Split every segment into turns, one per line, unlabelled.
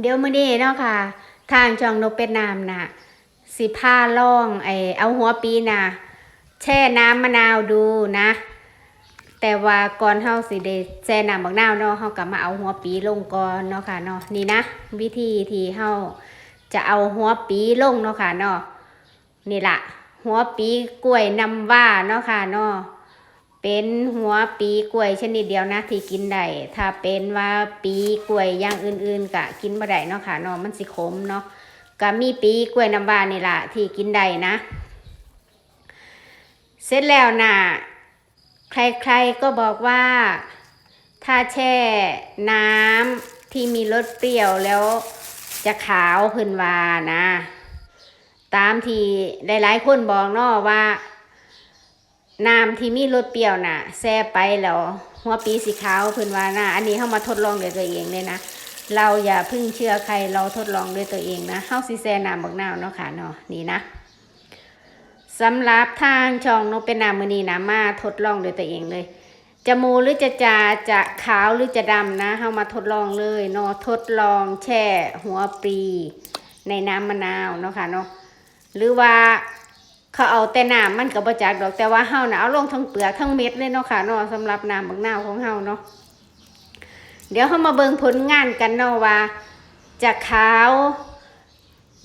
เดี๋ยวมื้อนี้เนาะค่ะ ทางจองนกเป็ดน้ำน่ะ สิพาล่องไอเอาหัวปีน่ะ แช่น้ำมะนาวดูนะ แต่ว่าก่อนเฮาสิได้แช่น้ำบักนาวเนาะเฮาก็มาเอาหัวปีลงก่อนเนาะค่ะเนาะนี่นะ วิธีที่เฮาจะเอาหัวปีลงเนาะค่ะเนาะนี่ละหัวปีกล้วยนำว้าเนาะค่ะเนาะ เป็นหัวปีกล้วยชนิดเดียวนะที่กินได้ถ้าเป็นว่าปีกล้วยอย่างอื่นๆก็กินบ่ได้เนาะค่ะเนาะมันสิขมเนาะก็มีปีกล้วยน้ำว้านี่ล่ะที่กินได้นะ เสร็จแล้วน่ะใครๆก็บอกว่าถ้าแช่น้ำที่มีรสเปรี้ยวแล้วจะขาวขึ้นวานะ ตามที่หลายๆคนบอกเนาะว่า น้ำที่มีรสเปรี้ยวน่ะแช่ไปแล้วหัวปีสีขาวขึ้นว่านะอันนี้เข้ามาทดลองด้วยตัวเองเลยนะเราอย่าพึ่งเชื่อใครเราทดลองด้วยตัวเองนะเข้าซีแซ่น้ำบักนาวเนาะค่ะเนาะนี่นะสำหรับทางช่องนกเป็นนามมือนีนะมาทดลองด้วยตัวเองเลยจะมูหรือจะจาจะขาวหรือจะดำนะเข้ามาทดลองเลยเนาะทดลองแช่หัวปลีในน้ำมะนาวเนาะค่ะเนาะหรือว่า เขาเอาแต่น้ำมันก็บ่จักดอกแต่ว่าเฮานะเอาลงทั้งเปลือกทั้งเม็ดเลยเนาะค่ะเนาะสำหรับน้ำบักนาวของเฮาเนาะเดี๋ยวเฮามาเบิ่งผลงานกันเนาะว่าจะขาว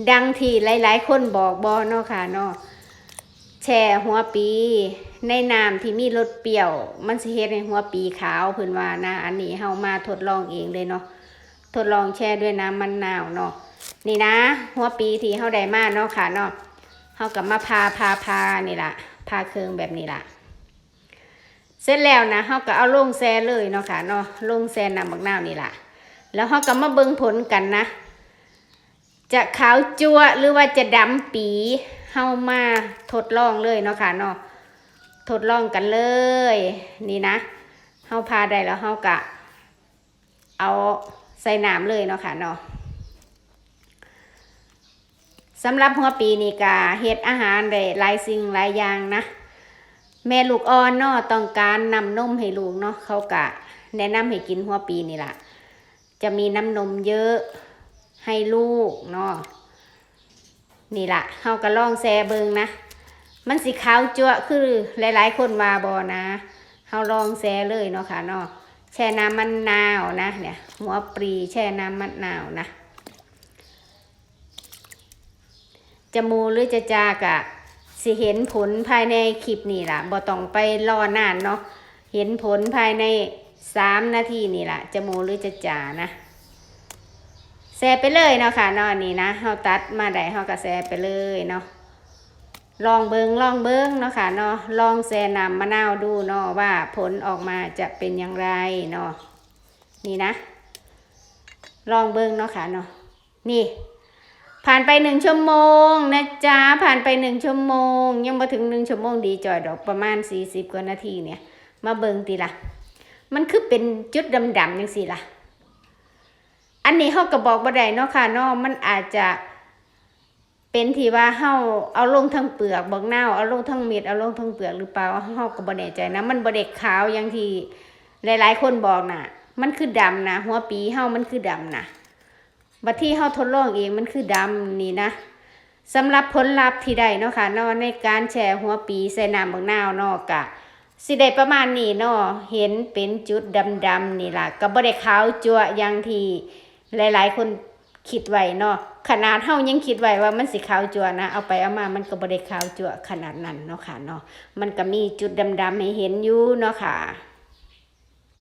ดังที่หลาย ๆ คนบอกบ่เนาะค่ะเนาะแช่หัวปี ในน้ำที่มีรสเปรี้ยว มันสิเฮ็ดให้หัวปีขาวเพิ่นว่านะอันนี้เฮามาทดลองเองเลยเนาะทดลองแช่ด้วยน้ำมันนาวเนาะนี่นะ หัวปีที่เฮาได้มาเนาะค่ะเนาะ เฮากับมาพาพาพานี่ล่ะพาเครื่องแบบนี้ล่ะ เสร็จแล้วนะเฮาก็เอาลงแช่เลยเนาะค่ะเนาะลงแช่น้ำบักนาวนี่ล่ะ แล้วเฮาก็มาเบิ่งผลกันนะ จะขาวจั่วหรือว่าจะดำปีเฮามาทดลองเลยเนาะค่ะเนาะทดลองกันเลย นี่นะเฮาพาได้แล้วเฮากะ เอาใส่น้ำเลยเนาะค่ะเนาะ สำหรับหัวปีนี่กะเฮ็ดอาหารได้หลายสิ่งหลายอย่างนะ แม่ลูกอ่อนเนาะต้องการนำนมให้ลูกเนาะเขากะ แนะนำให้กินหัวปีนี่ล่ะ จะมีน้ำนมเยอะให้ลูกเนาะนี่ล่ะเฮาก็ลองแซเบิงนะ มันสีขาวจั่วคือหลาย ๆ คนว่าบอนะเฮาลองแซเลยเนาะค่ะเนาะแช่น้ำมันนาวนะเนี่ยหัวปรีแช่น้ำมันนาวนะ จะมูหรือจะจากะสิเห็นผลภายในคลิปนี่ล่ะบ่ต้องไปรอนานเนาะเห็นผลภายในสามนาทีนี่ล่ะจะมูหรือจะจานะแซ่ไปเลยเนาะค่ะนาะนี่นะเฮาตัดมาได้เฮาก็แซ่ไปเลยเนาะลองเบิงลองเบิงเนาะค่ะเนาะลองแซ่น้ำมะนาวดูเนาะว่าผลออกมาจะเป็นอย่างไรเนาะนี่นะ ลองเบิงเนาะค่ะเนาะนี่ ผ่านไปหนึ่งชั่วโมงนะจ๊ะผ่านไปหนึ่งชั่วโมง ยังมาถึงหนึ่งชั่วโมงดีจอยดอกประมาณสี่สิบกว่านาทีเนี่ย มาเบิงตีละมันคือเป็นจุดดำๆยังสิล่ะ อันนี้เฮาก็บอกบ่ได้เนาะค่ะเนาะมันอาจจะเป็นที่ว่าเฮาเอาลงทั้งเปลือกบักนาเอาลงทั้งเม็ดเอาลงทั้งเปลือกหรือเปล่าเฮาก็บ่แน่ใจนะมันบ่ได้ขาวอย่างที่หลาย ๆ คนบอกน่ะ มันคือดำนะหัวปีเฮามันคือดำนะ บัดที่เฮาทดลองเองมันคือดำนี่นะสำหรับผลลัพธ์ที่ได้เนาะค่ะเนาะในการแช่หัวปีใส่น้ำบักนาวเนาะกะสิได้ประมาณนี้เนาะเห็นเป็นจุดดำๆนี่ล่ะก็บ่ได้ขาวจั่วอย่างที่หลาย ๆ คนคิดไว้เนาะขนาดเฮายังคิดไว้ว่ามันสิขาวจั่วนะเอาไปเอามามันก็บ่ได้ขาวจั่วขนาดนั้นเนาะค่ะเนาะมันก็มีจุดดำๆให้เห็นอยู่เนาะค่ะ